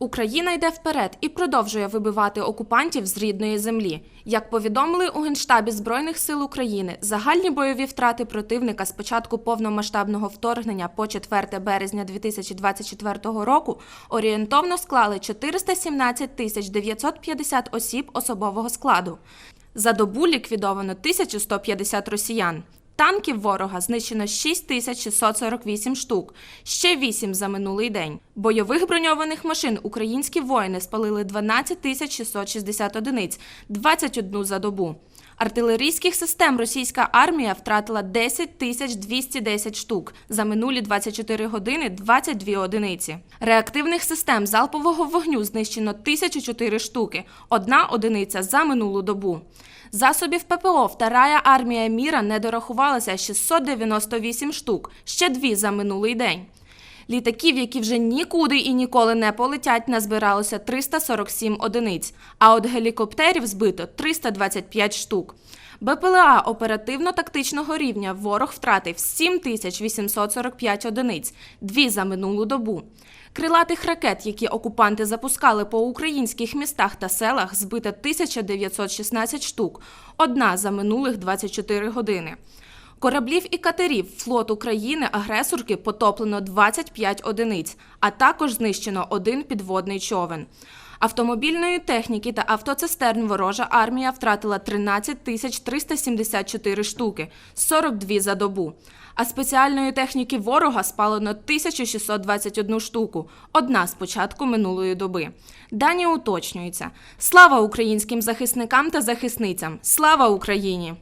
Україна йде вперед і продовжує вибивати окупантів з рідної землі. Як повідомили у Генштабі Збройних сил України, загальні бойові втрати противника з початку повномасштабного вторгнення по 4 березня 2024 року орієнтовно склали 417 тисяч 950 осіб особового складу. За добу ліквідовано 1150 росіян. Танків ворога знищено 6648 штук, ще 8 за минулий день. Бойових броньованих машин українські воїни спалили 12660 одиниць, 21 за добу. Артилерійських систем російська армія втратила 10 тисяч 210 штук, за минулі 24 години 22 одиниці. Реактивних систем залпового вогню знищено 1004 штуки, одна одиниця за минулу добу. Засобів ППО Вторая армія міра не дорахувалася 698 штук, ще дві за минулий день. Літаків, які вже нікуди і ніколи не полетять, назбиралося 347 одиниць, а от гелікоптерів збито 325 штук. БПЛА оперативно-тактичного рівня ворог втратив 7845 одиниць, дві за минулу добу. Крилатих ракет, які окупанти запускали по українських містах та селах, збито 1916 штук, одна за минулих 24 години. Кораблів і катерів флоту країни-агресорки потоплено 25 одиниць, а також знищено один підводний човен. Автомобільної техніки та автоцистерн ворожа армія втратила 13 тисяч 374 штуки, 42 за добу. А спеціальної техніки ворога спалено 1621 штуку, одна з початку минулої доби. Дані уточнюються. Слава українським захисникам та захисницям! Слава Україні!